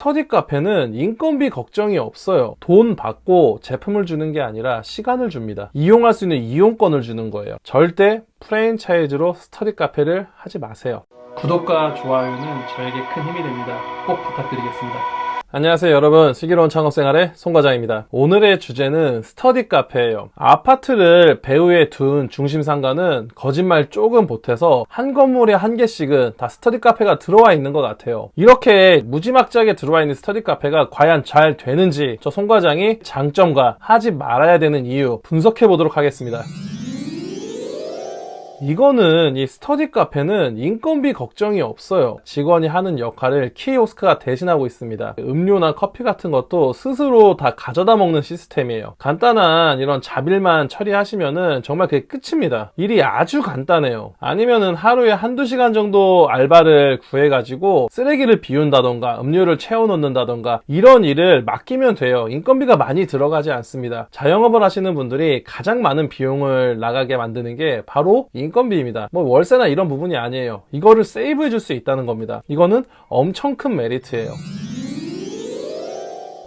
스터디 카페는 인건비 걱정이 없어요. 돈 받고 제품을 주는 게 아니라 시간을 줍니다. 이용할 수 있는 이용권을 주는 거예요. 절대 프랜차이즈로 스터디 카페를 하지 마세요. 구독과 좋아요는 저에게 큰 힘이 됩니다. 꼭 부탁드리겠습니다. 안녕하세요 여러분. 슬기로운 창업생활의 송과장입니다. 오늘의 주제는 스터디 카페예요. 아파트를 배후에 둔 중심 상가는 거짓말 조금 보태서 한 건물에 한 개씩은 다 스터디 카페가 들어와 있는 것 같아요. 이렇게 무지막지하게 들어와 있는 스터디 카페가 과연 잘 되는지 저 송과장이 장점과 하지 말아야 되는 이유 분석해 보도록 하겠습니다 이거는 이 스터디 카페는 인건비 걱정이 없어요. 직원이 하는 역할을 키오스크가 대신하고 있습니다. 음료나 커피 같은 것도 스스로 다 가져다 먹는 시스템이에요. 간단한 이런 자빌만 처리하시면은 정말 그게 끝입니다. 일이 아주 간단해요. 아니면은 하루에 한두 시간 정도 알바를 구해가지고 쓰레기를 비운다던가 음료를 채워놓는다던가 이런 일을 맡기면 돼요. 인건비가 많이 들어가지 않습니다. 자영업을 하시는 분들이 가장 많은 비용을 나가게 만드는 게 바로 인 건비입니다. 뭐 월세나 이런 부분이 아니에요. 이거를 세이브해 줄 수 있다는 겁니다. 이거는 엄청 큰 메리트예요.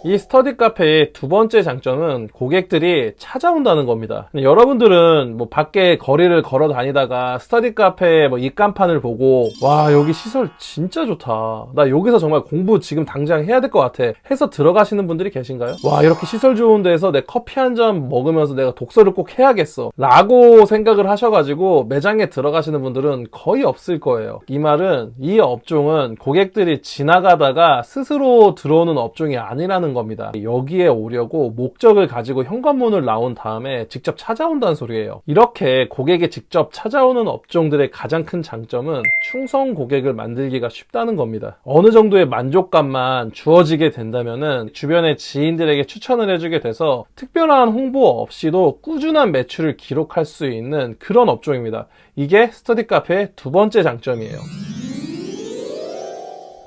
이 스터디 카페의 두 번째 장점은 고객들이 찾아온다는 겁니다. 여러분들은 뭐 밖에 거리를 걸어 다니다가 스터디 카페 뭐 입간판을 보고 와 여기 시설 진짜 좋다. 나 여기서 정말 공부 지금 당장 해야 될 것 같아. 해서 들어가시는 분들이 계신가요? 와 이렇게 시설 좋은 데서 내 커피 한 잔 먹으면서 내가 독서를 꼭 해야겠어. 라고 생각을 하셔가지고 매장에 들어가시는 분들은 거의 없을 거예요. 이 말은 이 업종은 고객들이 지나가다가 스스로 들어오는 업종이 아니라는 겁니다. 여기에 오려고 목적을 가지고 현관문을 나온 다음에 직접 찾아온다는 소리예요. 이렇게 고객이 직접 찾아오는 업종들의 가장 큰 장점은 충성 고객을 만들기가 쉽다는 겁니다. 어느 정도의 만족감만 주어지게 된다면은 주변의 지인들에게 추천을 해주게 돼서 특별한 홍보 없이도 꾸준한 매출을 기록할 수 있는 그런 업종입니다. 이게 스터디 카페의 두 번째 장점이에요.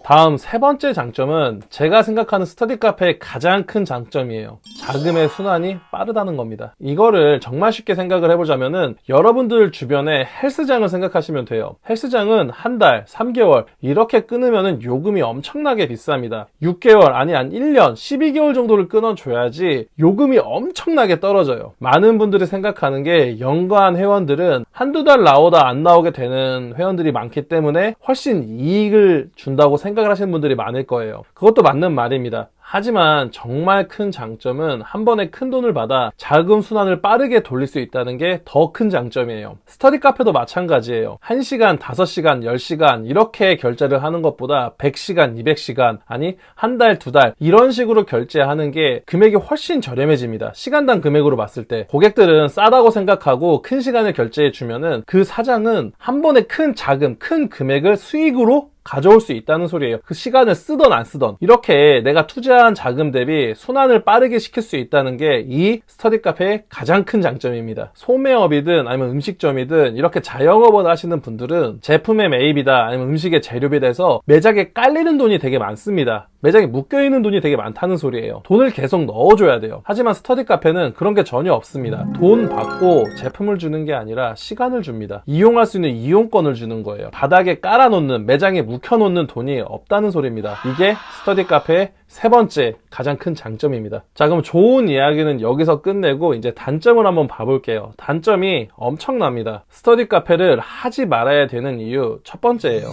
다음 세 번째 장점은 제가 생각하는 스터디 카페의 가장 큰 장점이에요. 자금의 순환이 빠르다는 겁니다. 이거를 정말 쉽게 생각을 해보자면은 여러분들 주변에 헬스장을 생각하시면 돼요. 헬스장은 한 달, 3개월 이렇게 끊으면은 요금이 엄청나게 비쌉니다. 6개월 아니 한 1년, 12개월 정도를 끊어줘야지 요금이 엄청나게 떨어져요. 많은 분들이 생각하는 게 연간 회원들은 한두 달 나오다 안 나오게 되는 회원들이 많기 때문에 훨씬 이익을 준다고 생각 을 하시는 분들이 많을 거예요. 그것도 맞는 말입니다. 하지만 정말 큰 장점은 한 번에 큰 돈을 받아 자금 순환을 빠르게 돌릴 수 있다는 게 더 큰 장점이에요. 스터디 카페도 마찬가지예요. 1시간, 5시간, 10시간 이렇게 결제를 하는 것보다 100시간, 200시간 아니 한 달, 두 달 이런 식으로 결제하는 게 금액이 훨씬 저렴해집니다. 시간당 금액으로 봤을 때 고객들은 싸다고 생각하고 큰 시간을 결제해 주면은 그 사장은 한 번에 큰 자금, 큰 금액을 수익으로 가져올 수 있다는 소리예요. 그 시간을 쓰던 안 쓰던 이렇게 내가 투자한 자금 대비 순환을 빠르게 시킬 수 있다는 게 이 스터디 카페의 가장 큰 장점입니다. 소매업이든 아니면 음식점이든 이렇게 자영업을 하시는 분들은 제품의 매입이다 아니면 음식의 재료비 돼서 매장에 깔리는 돈이 되게 많습니다. 매장에 묶여있는 돈이 되게 많다는 소리예요. 돈을 계속 넣어줘야 돼요. 하지만 스터디 카페는 그런 게 전혀 없습니다. 돈 받고 제품을 주는 게 아니라 시간을 줍니다. 이용할 수 있는 이용권을 주는 거예요. 바닥에 깔아놓는 매장에 묵혀놓는 돈이 없다는 소리입니다. 이게 스터디 카페의 세 번째 가장 큰 장점입니다. 자, 그럼 좋은 이야기는 여기서 끝내고 이제 단점을 한번 봐볼게요. 단점이 엄청납니다. 스터디 카페를 하지 말아야 되는 이유 첫 번째예요.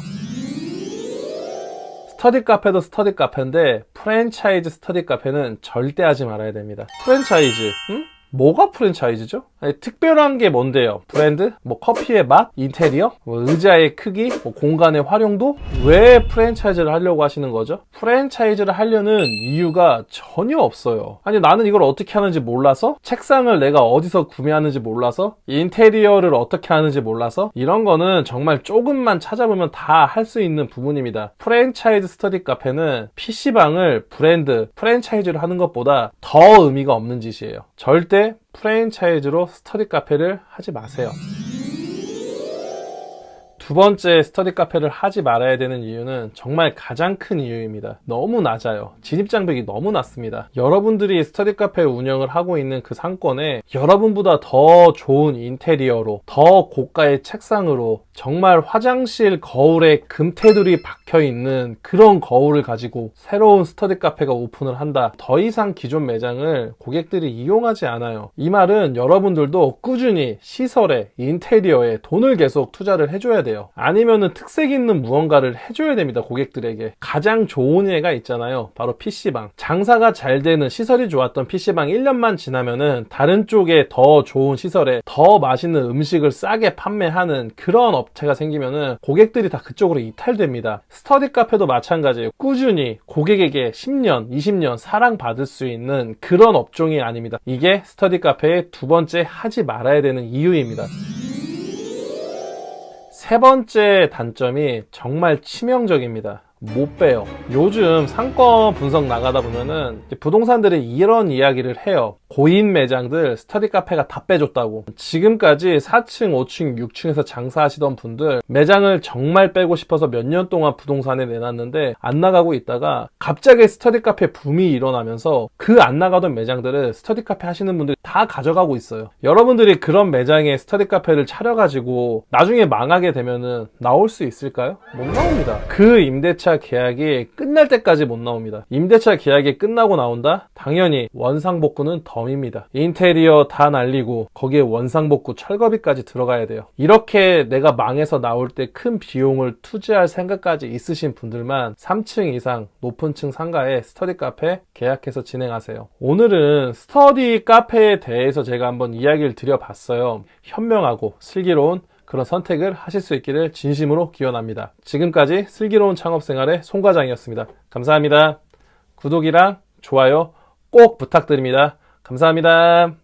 스터디 카페도 스터디 카페인데 프랜차이즈 스터디 카페는 절대 하지 말아야 됩니다. 프랜차이즈, 응? 뭐가 프랜차이즈죠? 아니, 특별한 게 뭔데요? 브랜드? 뭐 커피의 맛? 인테리어? 뭐 의자의 크기? 뭐 공간의 활용도? 왜 프랜차이즈를 하려고 하시는 거죠? 프랜차이즈를 하려는 이유가 전혀 없어요. 아니 나는 이걸 어떻게 하는지 몰라서? 책상을 내가 어디서 구매하는지 몰라서? 인테리어를 어떻게 하는지 몰라서? 이런 거는 정말 조금만 찾아보면 다 할 수 있는 부분입니다. 프랜차이즈 스터디 카페는 PC방을 브랜드, 프랜차이즈를 하는 것보다 더 의미가 없는 짓이에요. 절대 프랜차이즈로 스터디 카페를 하지 마세요. 두 번째 스터디 카페를 하지 말아야 되는 이유는 정말 가장 큰 이유입니다. 너무 낮아요. 진입장벽이 너무 낮습니다. 여러분들이 스터디 카페 운영을 하고 있는 그 상권에 여러분보다 더 좋은 인테리어로 더 고가의 책상으로 정말 화장실 거울에 금테두리 박혀 있는 그런 거울을 가지고 새로운 스터디 카페가 오픈을 한다. 더 이상 기존 매장을 고객들이 이용하지 않아요. 이 말은 여러분들도 꾸준히 시설에 인테리어에 돈을 계속 투자를 해줘야 돼요. 아니면은 특색 있는 무언가를 해줘야 됩니다. 고객들에게 가장 좋은 예가 있잖아요. 바로 PC방. 장사가 잘 되는 시설이 좋았던 PC방 1년만 지나면은 다른 쪽에 더 좋은 시설에 더 맛있는 음식을 싸게 판매하는 그런 업체가 생기면은 고객들이 다 그쪽으로 이탈됩니다. 스터디 카페도 마찬가지예요. 꾸준히 고객에게 10년, 20년 사랑받을 수 있는 그런 업종이 아닙니다. 이게 스터디 카페의 두 번째 하지 말아야 되는 이유입니다. 세 번째 단점이 정말 치명적입니다. 못 빼요. 요즘 상권 분석 나가다 보면은 부동산들이 이런 이야기를 해요. 고인 매장들 스터디 카페가 다 빼줬다고. 지금까지 4층, 5층, 6층에서 장사하시던 분들 매장을 정말 빼고 싶어서 몇 년 동안 부동산에 내놨는데 안 나가고 있다가 갑자기 스터디 카페 붐이 일어나면서 그 안 나가던 매장들을 스터디 카페 하시는 분들이 다 가져가고 있어요. 여러분들이 그런 매장에 스터디 카페를 차려가지고 나중에 망하게 되면은 나올 수 있을까요? 못 나옵니다. 그 임대차 계약이 끝날 때까지 못 나옵니다. 임대차 계약이 끝나고 나온다? 당연히 원상복구는 덤입니다. 인테리어 다 날리고 거기에 원상복구 철거비까지 들어가야 돼요. 이렇게 내가 망해서 나올 때 큰 비용을 투자할 생각까지 있으신 분들만 3층 이상 높은 층 상가에 스터디 카페 계약해서 진행하세요. 오늘은 스터디 카페에 대해서 제가 한번 이야기를 드려봤어요. 현명하고 슬기로운 그런 선택을 하실 수 있기를 진심으로 기원합니다. 지금까지 슬기로운 창업 생활의 송과장이었습니다. 감사합니다. 구독이랑 좋아요 꼭 부탁드립니다. 감사합니다.